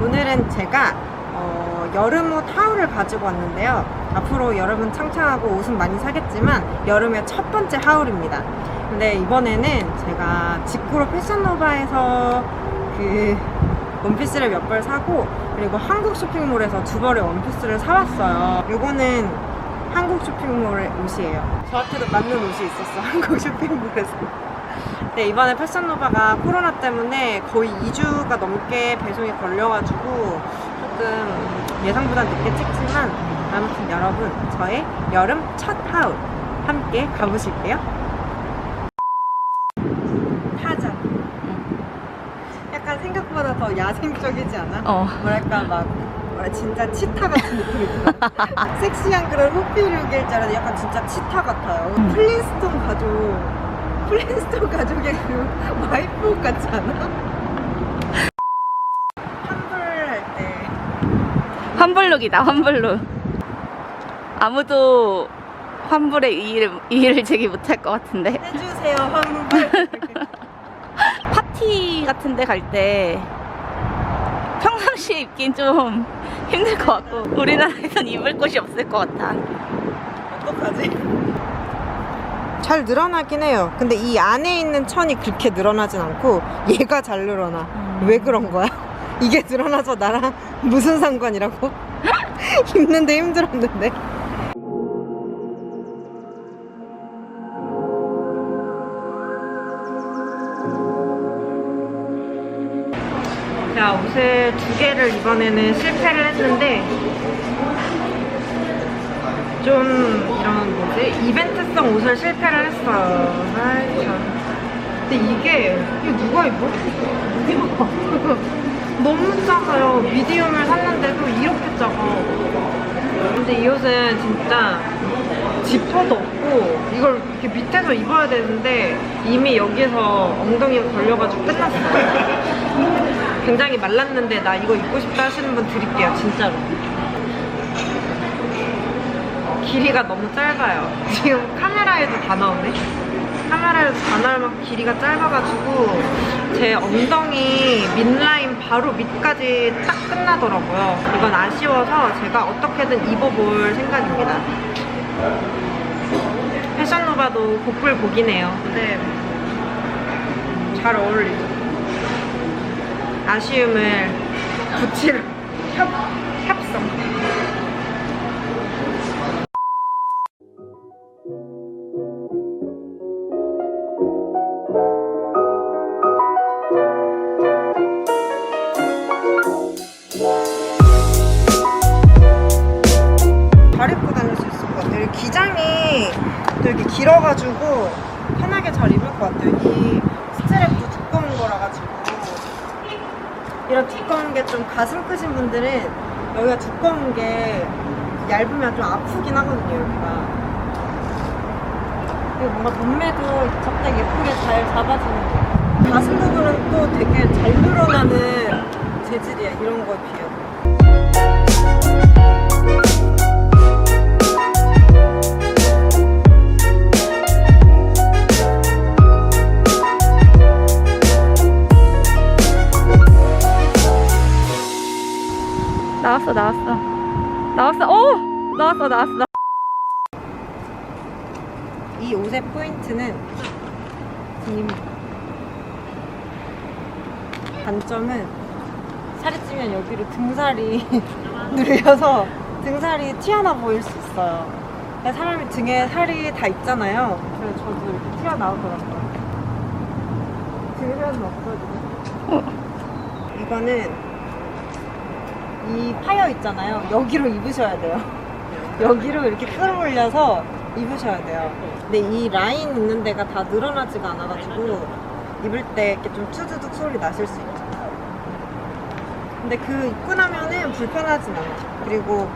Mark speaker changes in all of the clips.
Speaker 1: 오늘은 제가 어, 여름옷 하울을 가지고 왔는데요. 앞으로 여름은 창창하고 옷은 많이 사겠지만 여름의 첫 번째 하울입니다. 근데 이번에는 제가 직구로 패션노바에서 그 원피스를 몇 벌 사고 그리고 한국 쇼핑몰에서 두 벌의 원피스를 사왔어요. 요거는 한국 쇼핑몰 옷이에요. 저한테도 맞는 옷이 있었어 한국 쇼핑몰에서 네, 이번에 패션노바가 코로나 때문에 거의 2주가 넘게 배송이 걸려가지고 조금 예상보다 늦게 찍지만 아무튼 여러분 저의 여름 첫 하울 함께 가보실게요. 타자. 약간 생각보다 더 야생적이지 않아?
Speaker 2: 어.
Speaker 1: 뭐랄까 막 진짜 치타 같은 느낌이 들어. 섹시한 그런 호피룩일 줄 알았는데 약간 진짜 치타 같아요.
Speaker 2: 음.
Speaker 1: 플린스톤 가족. 플린스톤 가족의 그 와이프 옷 같지 않아? 환불할 때
Speaker 2: 환불룩이다 환불룩 아무도 환불에 이의를, 이의를 제기 못할 것 같은데
Speaker 1: 해주세요 환불.
Speaker 2: 파티 같은 데 갈 때 평상시에 입긴 좀 힘들 것 같고 우리나라에선 입을 곳이 없을 것 같아
Speaker 1: 어떡하지? 잘 늘어나긴 해요. 근데 이 안에 있는 천이 그렇게 늘어나진 않고 얘가 잘 늘어나. 왜 그런 거야? 이게 늘어나서 나랑 무슨 상관이라고? 입는데 힘들었는데. 자, 옷을 두 개를 이번에는 실패를 했는데 좀 뭐지 이벤트성 옷을 실패를 했어요. 아이 참. 근데 이게 이게 누가 입어? 너무 작아요. 미디움을 샀는데도 이렇게 작아. 근데 이 옷은 진짜 지퍼도 없고 이걸 이렇게 밑에서 입어야 되는데 이미 여기에서 엉덩이가 걸려가지고 끝났어요. 굉장히 말랐는데 나 이거 입고 싶다 하시는 분 드릴게요. 진짜로. 길이가 너무 짧아요. 지금 카메라에도 다 나오네. 카메라에도 다 나올 만큼 길이가 짧아가지고 제 엉덩이 밑라인 바로 밑까지 딱 끝나더라고요. 이건 아쉬워서 제가 어떻게든 입어볼 생각입니다. 패션노바도 복불 복이네요. 근데 잘 어울리죠. 아쉬움을 붙일 협, 협성. 길어가지고 편하게 잘 입을 것 같아요. 이 스트랩도 두꺼운 거라 가지고 이런 두꺼운 게 좀 가슴 크신 분들은 여기가 두꺼운 게 얇으면 좀 아프긴 하거든요. 여기가. 그리고 뭔가 몸매도 적당히 예쁘게 잘 잡아주는 거. 가슴 부분은 또 되게 잘 늘어나는 재질이야. 이런 거에 비해.
Speaker 2: 나왔어 나왔어 나왔어 오 나왔어 나왔어
Speaker 1: 이 옷의 포인트는 이 단점은 살이 찌면 여기로 등살이 눌려서 등살이 튀어나와 보일 수 있어요. 근데 사람이 등에 살이 다 있잖아요. 그래서 저도 이렇게 튀어나오더라고요. 등살은 없거든요. 이거는 이 파여 있잖아요. 여기로 입으셔야 돼요. 여기로 이렇게 끌어올려서 입으셔야 돼요. 근데 이 라인 있는 데가 다 늘어나지가 않아가지고 입을 때 이렇게 좀 투두둑 소리 나실 수 있죠. 근데 그 입고 나면은 불편하진 않아요. 그리고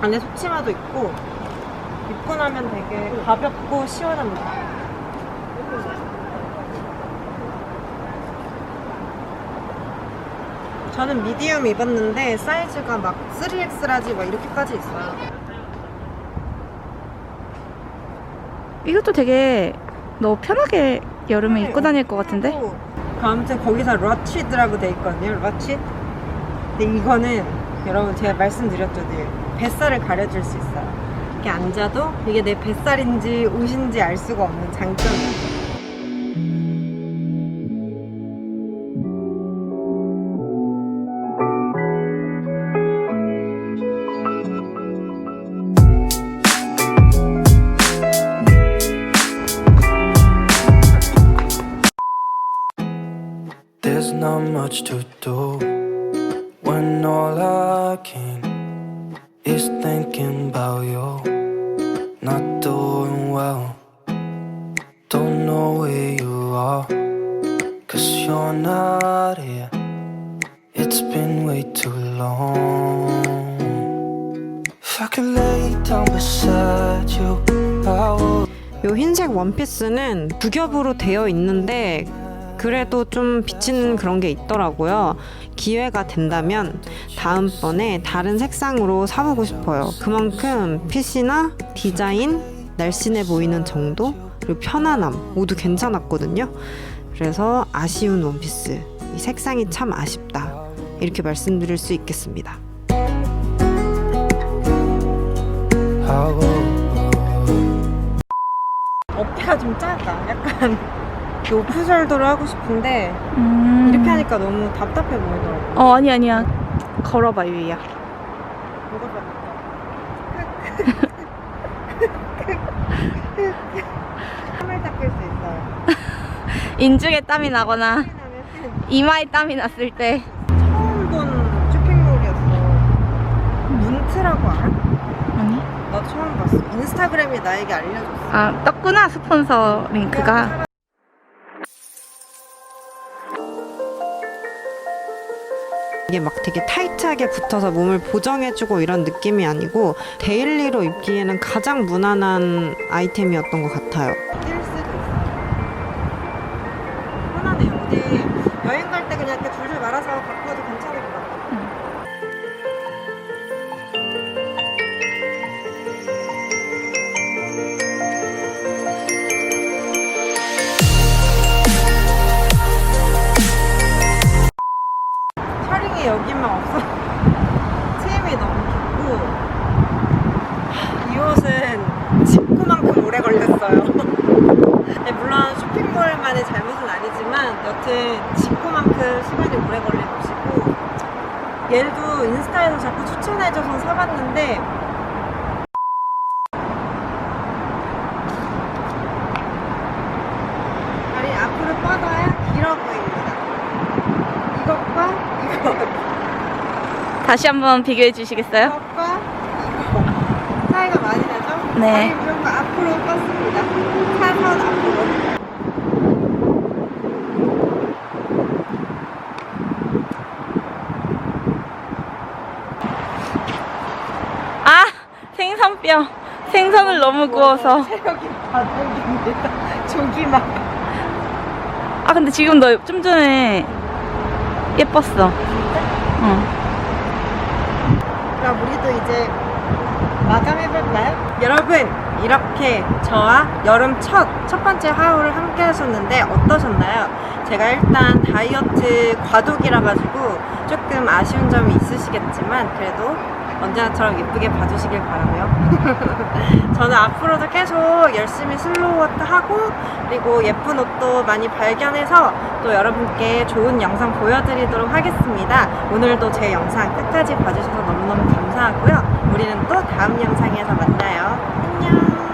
Speaker 1: 안에 속치마도 있고 입고 나면 되게 가볍고 시원합니다. 저는 미디움 입었는데 사이즈가 막 3X라지 막 이렇게까지 있어요.
Speaker 2: 이것도 되게 너 편하게 여름에 입고 다닐 것 같은데?
Speaker 1: 아무튼 거기서 러치드라고 돼 있거든요. 러치. 근데 이거는 여러분 제가 말씀드렸죠 늘 뱃살을 가려줄 수 있어요. 이렇게 앉아도 이게 내 뱃살인지 옷인지 알 수가 없는 장점이에요.
Speaker 3: Much to do when all I can is thinking about you. Not doing well, don't know where you are, cause you're not here. It's been way too long. If I could lay down beside you, I would.
Speaker 1: 요 흰색 원피스는 두 겹으로 되어 있는데 그래도 좀 비치는 그런 게 있더라고요. 기회가 된다면 다음번에 다른 색상으로 사보고 싶어요. 그만큼 핏이나 디자인, 날씬해 보이는 정도, 그리고 편안함 모두 괜찮았거든요. 그래서 아쉬운 원피스. 이 색상이 참 아쉽다. 이렇게 말씀드릴 수 있겠습니다.
Speaker 3: Would.
Speaker 1: 어깨가 좀 작아. 약간 오프숄더를 하고 싶은데
Speaker 2: 음.
Speaker 1: 이렇게 하니까 너무 답답해 보이더라고.
Speaker 2: 어 아니 아니야. 걸어봐 유이야.
Speaker 1: 땀을 닦을 수 있어요.
Speaker 2: 인중에 땀이 나거나 이마에 땀이 났을 때.
Speaker 1: 처음 본 쇼핑몰이었어. 문트라고 알아?
Speaker 2: 아니?
Speaker 1: 나 처음 봤어. 인스타그램이 나에게 알려줬어.
Speaker 2: 아 떴구나 스폰서 링크가.
Speaker 1: 이게 막 되게 타이트하게 붙어서 몸을 보정해주고 이런 느낌이 아니고 데일리로 입기에는 가장 무난한 아이템이었던 것 같아요. 쇼핑몰만의 잘못은 아니지만 여튼 직구만큼 시간이 오래 걸린 옷이고 얘도 인스타에서 자꾸 추천해줘서 사봤는데 다리 앞으로 뻗어야 길어 보입니다. 이것과 이거
Speaker 2: 다시 한번 비교해 주시겠어요?
Speaker 1: 이것과 이거 차이가 많이 나죠?
Speaker 2: 네.
Speaker 1: 다리 좀더 앞으로 뻗습니다. 차선 앞으로.
Speaker 2: 아 생선뼈. 생선을 너무 구워서.
Speaker 1: 체력이 바닥입니다. 조기만.
Speaker 2: 아 근데 지금 너 좀 전에 예뻤어. 어.
Speaker 1: 그럼 우리도 이제 마감해볼까요? 여러분 이렇게 저와 여름 첫, 첫 번째 하울을 함께 하셨는데 어떠셨나요? 제가 일단 다이어트 과도기라 가지고 조금 아쉬운 점이 있으시겠지만 그래도 언제나처럼 예쁘게 봐주시길 바라고요. 저는 앞으로도 계속 열심히 슬로우워크 하고 그리고 예쁜 옷도 많이 발견해서 또 여러분께 좋은 영상 보여드리도록 하겠습니다. 오늘도 제 영상 끝까지 봐주셔서 너무너무 감사하고요. 우리는 또 다음 영상에서 만나요.